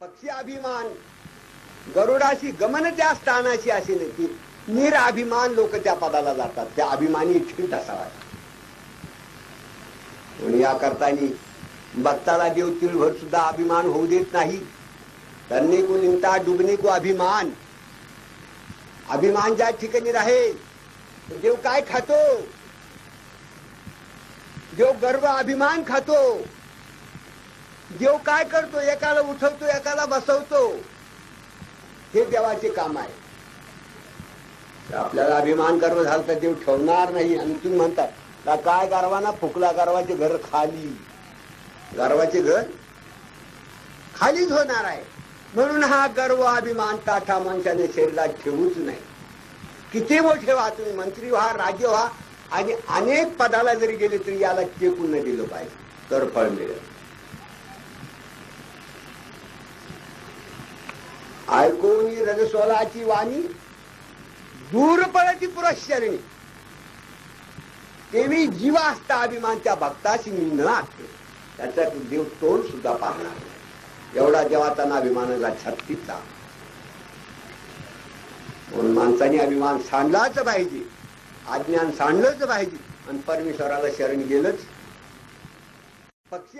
पक्षी अभिमान. गरुडाशी गमन त्या स्थानाशी असे नक्की. निराभिमान लोक त्या पदाला जातात. त्या अभिमानी इच्छित असावा. म्हणून या करतानी भक्ताला देव तिळभर सुद्धा अभिमान होऊ देत नाही. तरणे को निमता डुबणे को अभिमान. अभिमान ज्या ठिकाणी राहे देव काय खातो? देव गर्व अभिमान खातो. देव काय करतो? एकाला उठवतो एकाला बसवतो. हे देवाचे काम आहे. आपल्याला अभिमान गर्व झाला तर देव ठेवणार नाही. आणि तुम्ही म्हणतात का काय गर्वाना? फुकला गर्वाचे घर खाली. गर्वाचे घर खालीच होणार आहे. म्हणून हा गर्व अभिमान ताठा माणसाने शरीरात ठेवूच नाही. किती मोठे व्हा तुम्ही मंत्री व्हा राज्य व्हा आणि अनेक पदाला जरी गेले तरी याला टेकून न दिलं पाहिजे. तर फळ मिळेल. ऐकून रजस्वलाची वाणी? दूर पळती पुरश्चरणी तेवी जीवा असता अभिमानच्या भक्ताशी निंदणार त्याचा देव तोंड सुद्धा पाहणार नाही. एवढा जेव्हा त्यांना अभिमानाला छत्तीचा म्हणून माणसाने अभिमान सांडलाच पाहिजे. अज्ञान सांडलंच पाहिजे. आणि परमेश्वराला शरण गेलंच. पक्षी